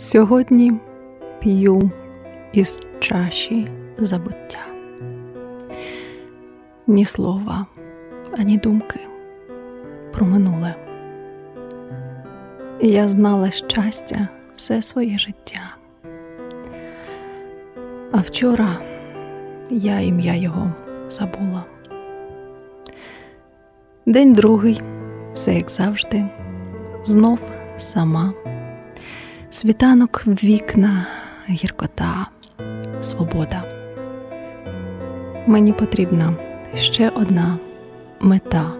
Сьогодні п'ю із чаші забуття. Ні слова, ані думки про минуле. Я знала щастя все своє життя. А вчора я ім'я його забула. День другий, все як завжди, знов сама. Світанок в вікна, гіркота, свобода. Мені потрібна ще одна мета.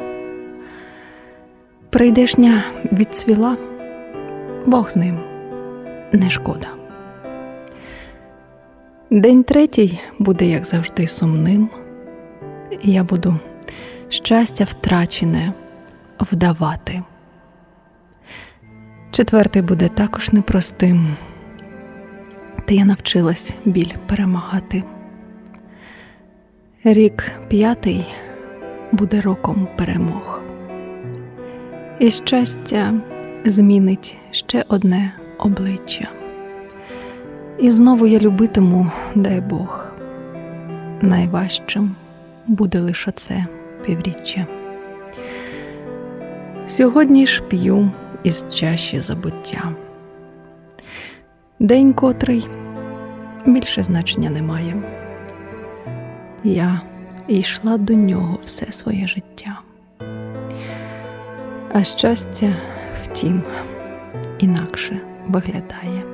Прийдешня відцвіла, Бог з ним, не шкода. День третій буде, як завжди, сумним. Я буду щастя втрачене вдавати. Четвертий буде також непростим, та я навчилась біль перемагати. Рік п'ятий буде роком перемог, і щастя змінить ще одне обличчя. І знову я любитиму, дай Бог, найважчим буде лише це півріччя. Сьогодні ж п'ю із чаші забуття. День котрий більше значення не має. Я йшла до нього все своє життя. А щастя, втім, інакше виглядає.